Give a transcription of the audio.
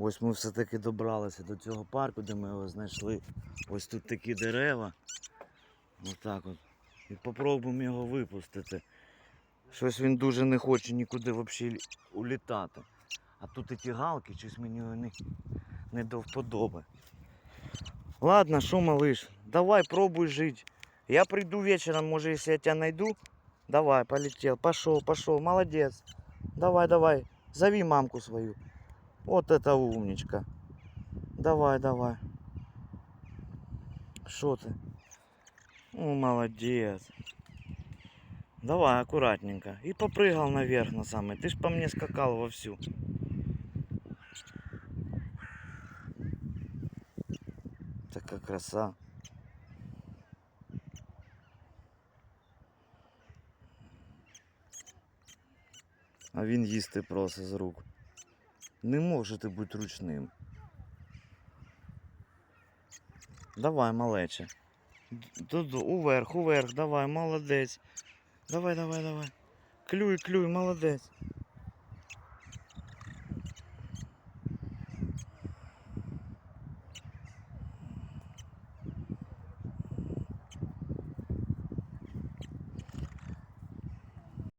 Ось ми все-таки добралися до цього парку, де ми його знайшли. Ось тут такі дерева. Отак от. І попробуємо його випустити. Щось він дуже не хоче нікуди взагалі улітати. А тут і ті галки, щось мені вони не до вподоби. Ладно, що, малыш, давай пробуй жить. Я приду вечером, може, если я тебя найду. Давай, полетел. Пошел, пошел, молодец. Давай, давай. Зови мамку свою. Вот это умничка. Давай, давай. Что ты? Ну, молодец. Давай, аккуратненько. И попрыгал наверх на самый. Ты ж по мне скакал вовсю. Такая краса. А він їсти просить з рук. Не може ти бути ручним. Давай, малече. Уверх, уверх, давай, молодець. Давай, давай, давай. Клюй, клюй, молодець.